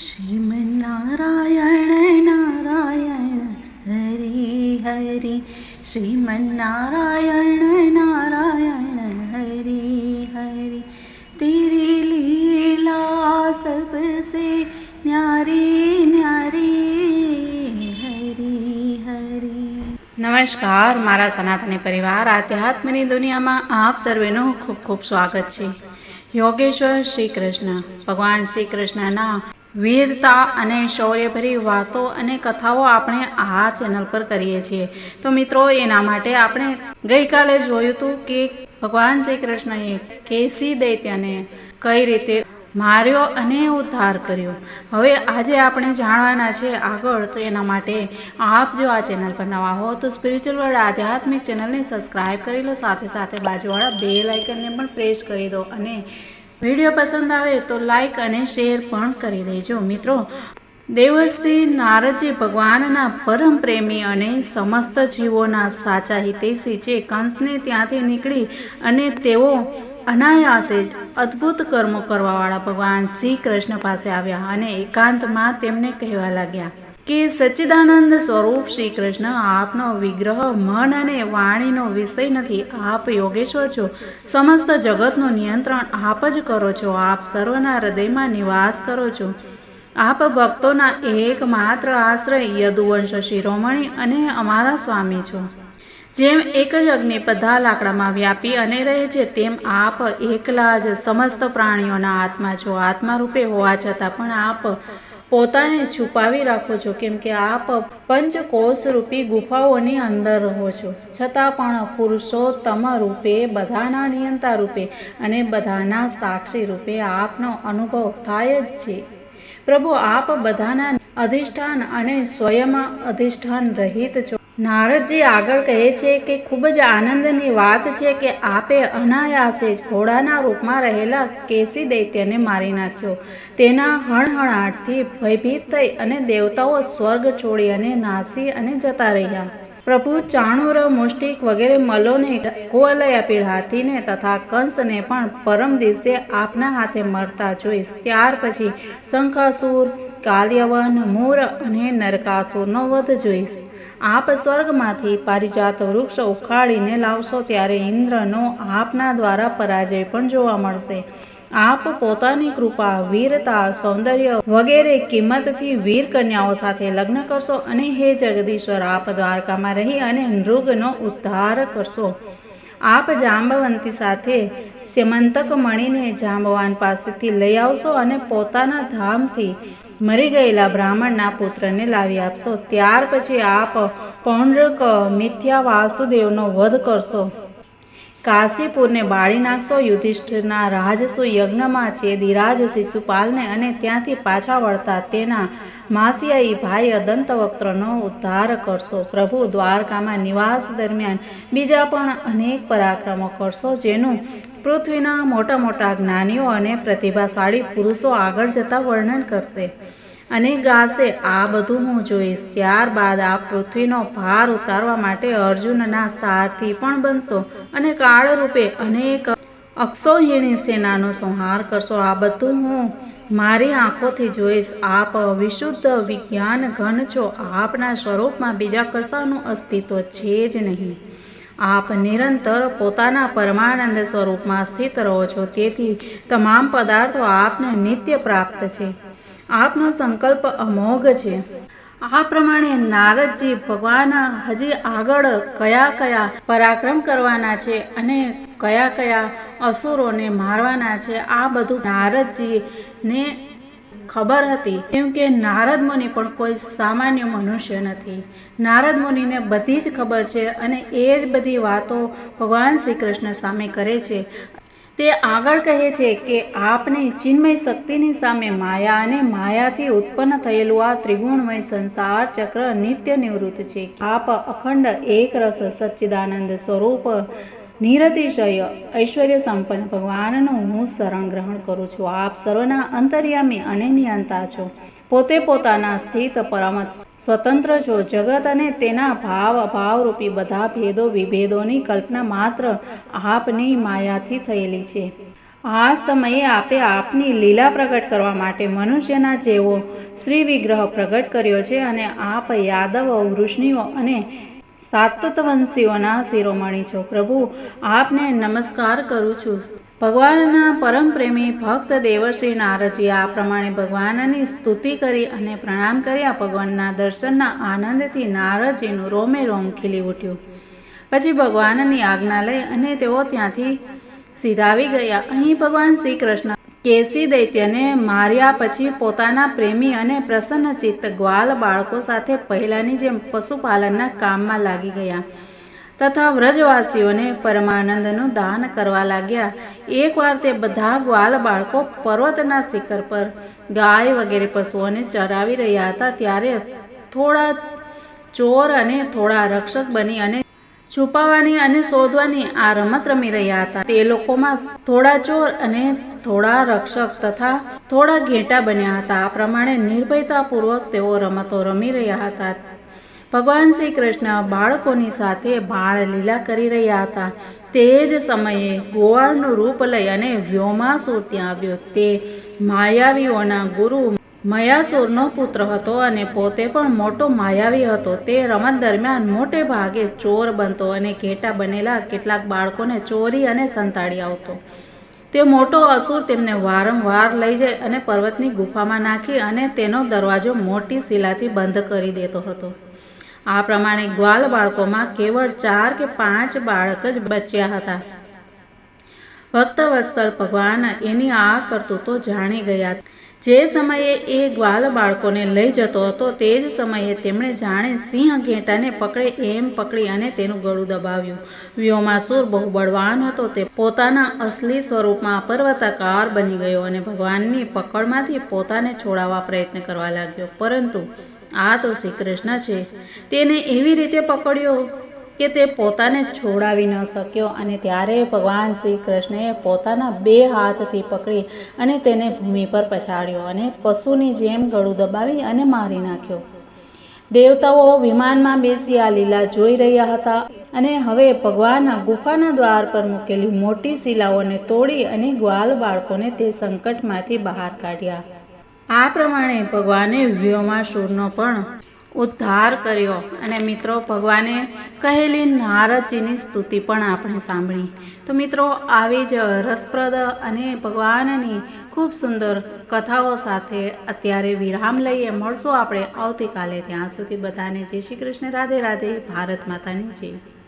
શ્રીમન્નારાયણ નારાયણ હરિ હરિ શ્રીમનારાયણ નારાયણ હરિ હરિ તેરી લીલા સબસે ન્યારી ન્યારી હરિ હરિ નમસ્કાર મારા સનાતની પરિવાર આધ્યાત્મની દુનિયામાં આપ સર્વેનું ખૂબ ખૂબ સ્વાગત છે યોગેશ્વર શ્રી કૃષ્ણ ભગવાન શ્રી કૃષ્ણના વીરતા અને શૌર્યભરી વાતો અને કથાઓ આપણે આ ચેનલ પર કરીએ છીએ. તો મિત્રો, એના માટે આપણે ગઈકાલે જોયું હતું કે ભગવાન શ્રી કૃષ્ણએ કેસી દૈત્યને કઈ રીતે માર્યો અને ઉદ્ધાર કર્યો. હવે આજે આપણે જાણવાના છે આગળ, તો એના માટે આપ જો આ ચેનલ પર નવા હો, તો સ્પિરિચ્યુઅલ વર્લ્ડ આધ્યાત્મિક ચેનલને સબસ્ક્રાઈબ કરી લો. સાથે સાથે બાજુવાળા બે લાઇકનને પણ પ્રેસ કરી દો અને વીડિયો પસંદ આવે તો લાઈક અને શેર પણ કરી દેજો. મિત્રો, દેવર્ષિ નારદજી ભગવાનના પરમ પ્રેમી અને સમસ્ત જીવોના સાચા હિતેશી છે કંસને ત્યાંથી નીકળી અને તેઓ અનાયાસે અદ્ભુત કર્મો કરવાવાળા ભગવાન શ્રી કૃષ્ણ પાસે આવ્યા અને એકાંતમાં તેમને કહેવા લાગ્યા. કે સચ્ચિદાનંદ સ્વરૂપ શ્રી કૃષ્ણ આપનો વિગ્રહ મન અને વાણીનો વિષય નથી. આપ યોગેશ્વર છો. સમસ્ત જગતનું નિયંત્રણ આપ જ કરો છો. આપ સર્વના હૃદયમાં નિવાસ કરો છો. આપ ભક્તોના એકમાત્ર આશ્રય યદુવંશ શિરોમણી અને અમારા સ્વામી છો. જેમ એક જ અગ્નિ બધા લાકડામાં વ્યાપી અને રહે છે, તેમ આપ એકલા જ સમસ્ત પ્રાણીઓના આત્મા છો. આત્મા રૂપે હોવા છતાં પણ આપ પોતાને છુપાવી રાખો છો, કેમ કે આપ પંચકોષ રૂપી ગુફાઓની અંદર રહો છો. છતાં પણ પુરુષોત્તમ રૂપે, બધાના નિયંતા રૂપે અને બધાના સાક્ષી રૂપે આપનો અનુભવ થાય જ છે. પ્રભુ, આપ બધાના અધિષ્ઠાન અને સ્વયં અધિષ્ઠાન રહિત છો. નારદજી આગળ કહે છે કે ખૂબ જ આનંદની વાત છે કે આપે અનાયાસે ઘોડાના રૂપમાં રહેલા કેસી દૈત્યને મારી નાખ્યો. તેના હણહણાટથી ભયભીત થઈ અને દેવતાઓ સ્વર્ગ છોડી અને નાસી અને જતા રહ્યા. પ્રભુ ચાણુર, મુષ્ટિક વગેરે મલોને કોલય પીળ હાથીને તથા કંસને પણ પરમ દિવસે આપના હાથે મરતા જોઈશ ત્યાર પછી શંખાસુર, કાલ્યવન, મૂર અને નરકાસુરનો વધ જોઈશ આપ સ્વર્ગમાંથી પારિજાત વૃક્ષ ઉખાડીને લાવશો ત્યારે ઇન્દ્રનો આપના દ્વારા પરાજય પણ જોવા મળશે. આપ પોતાની કૃપા, વીરતા, સૌંદર્ય વગેરે કિંમતથી વીર કન્યાઓ સાથે લગ્ન કરશો અને હે જગદીશ્વર, આપ દ્વારકામાં રહી અને નૃગનો ઉદ્ધાર કરશો. આપ જાંબવંતી સાથે સ્યમંતક મણીને જાંબવાન પાસેથી લઈ આવશો અને પોતાના ધામથી મરી ગયેલા બ્રાહ્મણના પુત્રને લાવી આપશો. ત્યાર પછી આપ પૌંડ્રક મિથ્યા વાસુદેવનો વધ કરશો. કાશીપુરને બાળી નાખશો. યુધિષ્ઠિરના રાજસુ યજ્ઞમાં ચેદિરાજ શિશુપાલને અને ત્યાંથી પાછા વળતા તેના માસિયાઈ ભાઈ અદંતવક્ત્રનો ઉદ્ધાર કરશો. પ્રભુ દ્વારકામાં નિવાસ દરમિયાન બીજા પણ અનેક પરાક્રમો કરશો, જેનું પૃથ્વીના મોટા મોટા જ્ઞાનીઓ અને પ્રતિભાશાળી પુરુષો આગળ જતાં વર્ણન કરશે અને ગાશે, આ બધું હું જોઈશ. ત્યારબાદ આ પૃથ્વીનો ભાર ઉતારવા માટે અર્જુનના સારથી પણ બનશો અને કાળરૂપે અનેક અક્ષોહિણી સેનાનો સંહાર કરશો. આ બધું હું મારી આંખોથી જોઈશ. આપ વિશુદ્ધ વિજ્ઞાન ઘન છો. આપના સ્વરૂપમાં બીજા કશાનું અસ્તિત્વ છે જ નહીં. આપ નિરંતર પોતાના પરમાનંદ સ્વરૂપમાં સ્થિત રહો છો. તેથી તમામ પદાર્થો આપને નિત્ય પ્રાપ્ત છે. આપનો સંકલ્પ અમોઘ છે. આ પ્રમાણે નારદજી ભગવાન હજી આગળ કયા કયા પરાક્રમ કરવાના છે અને કયા કયા અસુરોને મારવાના છે, આ બધું નારદજીને ખબર હતી. કેમ નારદ મુનિ પણ કોઈ સામાન્ય મનુષ્ય નથી. નારદ મુનિને બધી જ ખબર છે અને એ જ બધી વાતો ભગવાન શ્રી કૃષ્ણ સામે કરે છે. તે આગળ કહે છે કે આપની ચિન્મય શક્તિની સામે માયા અને માયાથી ઉત્પન્ન થયેલું આ ત્રિગુણમય સંસાર ચક્ર નિત્ય નિવૃત્ત છે. આપ અખંડ એક રસ સચ્ચિદાનંદ સ્વરૂપ નિરતિશય ઐશ્વર્ય સંપન્ન ભગવાનનું હું શરણ ગ્રહણ કરું છું. આપ સર્વના અંતર્યામી અને નિયંતા છો. પોતે પોતાના સ્થિત પરમત સ્વતંત્ર છો. જગત અને તેના ભાવ અભાવરૂપી બધા ભેદો વિભેદોની કલ્પના માત્ર આપની માયાથી થયેલી છે. આ સમયે આપે આપની લીલા પ્રગટ કરવા માટે મનુષ્યના જેવો શ્રી વિગ્રહ પ્રગટ કર્યો છે અને આપ યાદવ, વૃષ્ણિઓ અને સાતવંશીઓના શિરોમણી છો. પ્રભુ, આપને નમસ્કાર કરું છું. ભગવાનના પરમ પ્રેમી ભક્ત દેવશ્રી નારદજી આ પ્રમાણે ભગવાનની સ્તુતિ કરી અને પ્રણામ કર્યા. ભગવાનના દર્શનના આનંદથી નારદજીનું રોમે રોમ ખીલી ઉઠ્યું. પછી ભગવાનની આજ્ઞા લઈ અને તેઓ ત્યાંથી સીધાવી ગયા. અહીં ભગવાન શ્રી કૃષ્ણ કેસી દૈત્યને માર્યા પછી પોતાના પ્રેમી અને પ્રસન્નચિત્ત ગ્વાલ બાળકો સાથે પહેલાંની જેમ પશુપાલનના કામમાં લાગી ગયા તથા વ્રજવાસીઓને પરમાનંદનું દાન કરવા લાગ્યા. એકવાર તે બધા ગ્વાલ બાળકો પર્વતના શિખર પર ગાય વગેરે પશુઓને ચરાવી રહ્યા હતા ત્યારે થોડા ચોર અને થોડા રક્ષક બની અને છુપાવાની અને શોધવાની આ રમત રમી રહ્યા હતા. તે લોકોમાં થોડા ચોર અને થોડા રક્ષક તથા થોડા ઘેટા બન્યા હતા. આ પ્રમાણે નિર્ભયતાપૂર્વક તેઓ રમતો રમી રહ્યા હતા. ભગવાન શ્રી કૃષ્ણ બાળકોની સાથે બાળ લીલા કરી રહ્યા હતા. તે જ સમયે ગોવાળનું રૂપ લઈ અને વ્યોમાસુર ત્યાં આવ્યો. તે માયાવીઓના ગુરુ મયાસુરનો પુત્ર હતો અને પોતે પણ મોટો માયાવી હતો. તે રમત દરમિયાન મોટે ભાગે ચોર બનતો અને ઘેટા બનેલા કેટલાક બાળકોને ચોરી અને સંતાડી આવતો. તે મોટો અસુર તેમને વારંવાર લઈ જાય અને પર્વતની ગુફામાં નાખી અને તેનો દરવાજો મોટી શિલાથી બંધ કરી દેતો હતો. આ પ્રમાણે ગ્વાલ બાળકોમાં કેવળ ચાર કે પાંચ બાળક જ બચ્યા હતા. ભક્તવત્સલ ભગવાન એની આ કરતૂતો જાણી ગયા. જે સમયે એ ગ્વાલ બાળકોને લઈ જતો હતો, તે જ સમયે તેમણે જાણે સિંહ ઘેટાને પકડે એમ પકડી અને તેનું ગળું દબાવ્યું. વ્યોમાસુર બહુ બળવાન હતો, તે પોતાના અસલી સ્વરૂપમાં પર્વતાકાર બની ગયો અને ભગવાનની પકડમાંથી પોતાને છોડાવવા પ્રયત્ન કરવા લાગ્યો. પરંતુ આ તો શ્રી કૃષ્ણ છે, તેને એવી રીતે પકડ્યો કે તે પોતાને છોડાવી ન શક્યો અને ત્યારે ભગવાન શ્રી કૃષ્ણએ પોતાના બે હાથથી પકડી અને તેને ભૂમિ પર પછાડ્યો અને પશુની જેમ ગળું દબાવી અને મારી નાખ્યો. દેવતાઓ વિમાનમાં બેસી આ લીલા જોઈ રહ્યા હતા અને હવે ભગવાન ગુફાના દ્વાર પર મૂકેલી મોટી શિલાઓને તોડી અને ગ્વાલ બાળકોને તે સંકટમાંથી બહાર કાઢ્યા. આ પ્રમાણે ભગવાને વ્યોમાસુરનો પણ ઉદ્ધાર કર્યો અને મિત્રો, ભગવાને કહેલી નારદજીની સ્તુતિ પણ આપણે સાંભળી. તો મિત્રો, આવી જ રસપ્રદ અને ભગવાનની ખૂબ સુંદર કથાઓ સાથે અત્યારે વિરામ લઈએ. મળશું આપણે આવતીકાલે. ત્યાં સુધી બધાને જય શ્રી કૃષ્ણ. રાધે રાધે. ભારત માતાની જય.